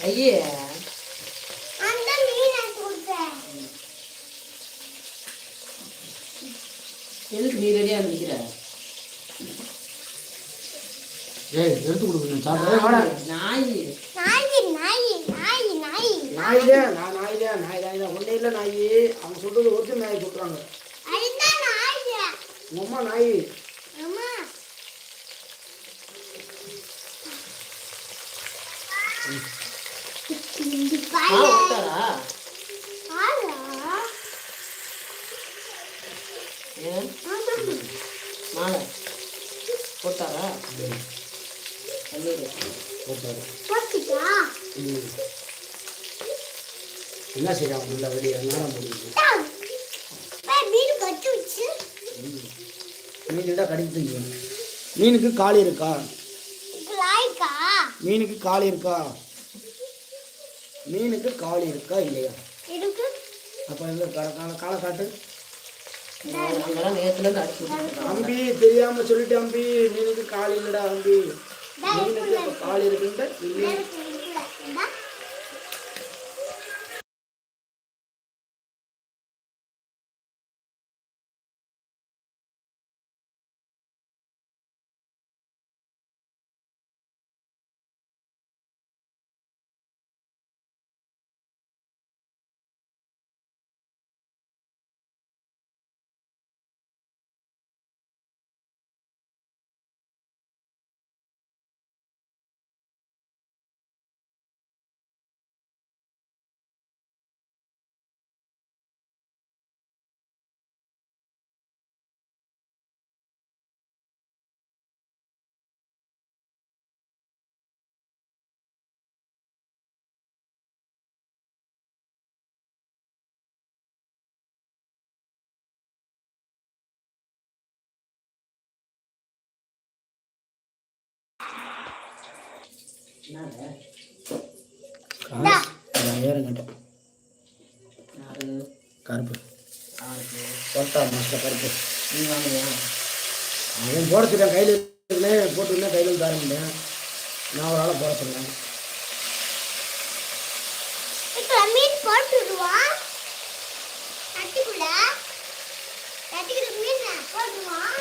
வையே அந்த மீன் எடுத்து கொடுத்தேன். எதுக்கு நீ ரெடியா நிக்கிற? ஏய் எடுத்து கொடுக்கணும் சாப்பிட வாடா. நாய். நாய் நாய் நாய் நாய். நாயிலே நான் நாயிலே நாய் நாய் தான் இல்லை நாய். அவங்க சொல்றது ஒரிஜினல் நாய் சொல்கிறாங்க அதுதான் நாய். உங்க அம்மா நாய். அம்மா. மாலை. போட்டாரா. என்ன செய்யலாம் உள்ள வெளியே நேரம் முடியுது மீன் மீன் கடிக்குது மீனுக்கு கால் இருக்கா? மீனுக்கு கால் இருக்கா? மீனுக்கு கால் இருக்கா இல்லையா? இருக்கு. அப்போ காலை காலை காட்டு அங்கெல்லாம் நேத்துல இருந்து அடிச்சு. அம்பி தெரியாம சொல்லிட்டு அம்பி மீனுக்கு கால் இல்லடா அம்பி மீனுக்கு கால் இருக்குன்ட்டு கருப்பு. கருப்பு. நீ வாங்குறியா? அவன் போட சொல்லிட்டான். கையில் இருக்குன்னு போட்டுருந்தா கையில் தர முடியும் நான் ஒரு ஆளை போட சொன்னேன் இப்ப மீன் போட்டுடுவான் தட்டிக்குள்ள தட்டிக்குள்ள மீன் போட்டுடுவான்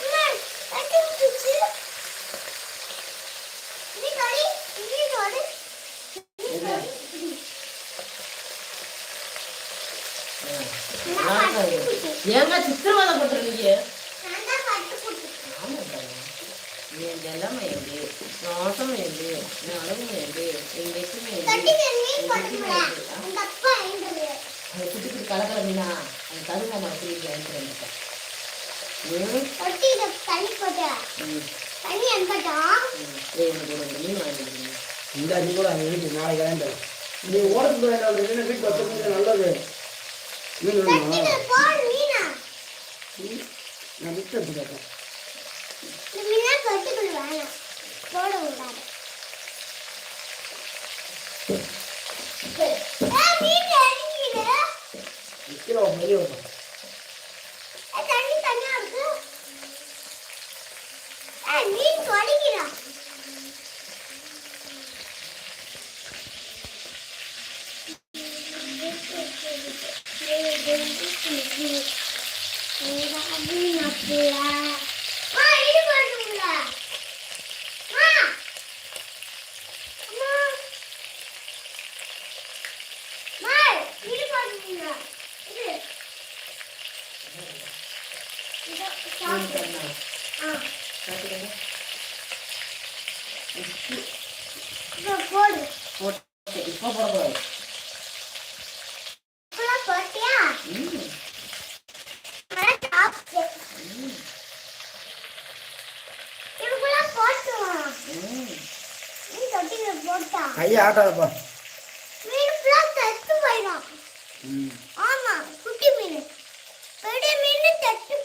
அம்மா, தட்டி விட்டுச்சு மீன் ஓடி மீன் ஓடு மீன் ஓடு. நான் பட்டு போட்டு ஏங்க சித்திரவதை பண்றீங்க நான் தான் பட்டு போட்டு என் நிலைமை எப்படி மோசம் எப்படி என் அளவு எப்படி என் வெற்றுமை அந்த குட்டி குட்டி கலக்கல மீனா அந்த கருமா மாதிரி இந்த அஞ்சு கூட நாளைக்கு வேண்டாம் நீ ஓடத்துக்கு வேண்டாம் நல்லது. மீன்? நான் விட்டு போட்டு இப்போ போடக்கூடாது கையை ஆட்டாதப்பா மீன் குட்டி மீன். பெரிய மீன் தட்டு